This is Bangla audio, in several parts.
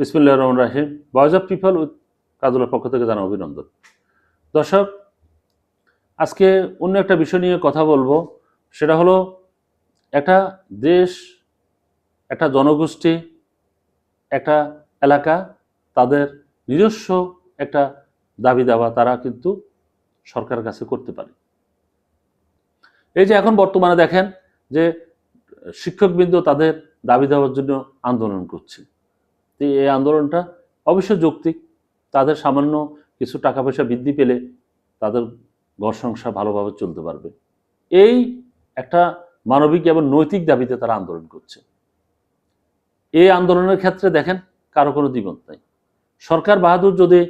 বিসমুল্লাহ রহমান রাহিম। ভয়েস অফ পিপল উইথ কাজলের পক্ষ থেকে জানা অভিনন্দন। দর্শক, আজকে অন্য একটা বিষয় নিয়ে কথা বলব। সেটা হলো একটা দেশ, একটা জনগোষ্ঠী, একটা এলাকা, তাদের নিজস্ব একটা দাবি দাবা তারা কিন্তু সরকারের কাছে করতে পারে। এই যে এখন বর্তমানে দেখেন যে শিক্ষকবৃন্দ তাদের দাবি দেওয়ার জন্য আন্দোলন করছে। তো এই আন্দোলনটা অবশ্য যৌক্তিক। তাদের সামান্য কিছু টাকা পয়সা বৃদ্ধি পেলে তাদের ঘর সংসার ভালোভাবে চলতে পারবে। এই একটা মানবিক এবং নৈতিক দাবিতে তারা আন্দোলন করছে। এই আন্দোলনের ক্ষেত্রে দেখেন কারও কোনো দ্বিমত নাই। সরকার বাহাদুর যদি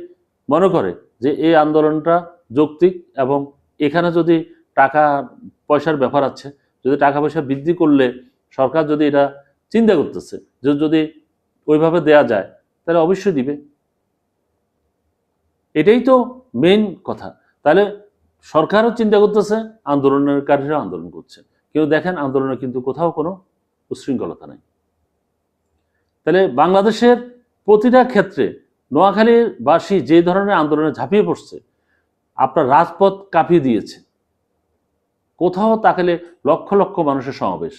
মনে করে যে এই আন্দোলনটা যৌক্তিক এবং এখানে যদি টাকা পয়সার ব্যাপার আছে, যদি টাকা পয়সা বৃদ্ধি করলে সরকার যদি এটা চিন্তা করতেছে, যে যদি ওইভাবে দেয়া যায়, তাহলে অবশ্যই দিবে। এটাই তো মেইন কথা। তাহলে সরকারও চিন্তা করতেছে আন্দোলনকারীরা আন্দোলন করছে। কেউ দেখেন আন্দোলনে কিন্তু কোথাও কোনো উশৃঙ্খলতা নেই। তাহলে বাংলাদেশের প্রতিটা ক্ষেত্রে নোয়াখালীর বাসী যে ধরনের আন্দোলনে ঝাঁপিয়ে পড়ছে, আপনার রাজপথ কাঁপিয়ে দিয়েছে। কোথাও তাকালে লক্ষ লক্ষ মানুষের সমাবেশ।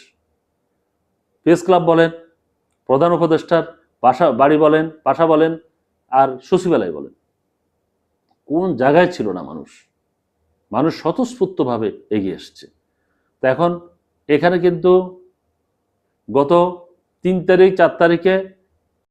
প্রেস ক্লাব বলেন, প্রধান উপদেষ্টার বাসা বাড়ি বলেন বাসা বলেন, আর সচিবালয় বলেন। কোন জায়গায় ছিল না মানুষ? মানুষ স্বতঃস্ফূর্তভাবে এগিয়ে এসছে। তো এখন এখানে কিন্তু গত তিন তারিখ, চার তারিখে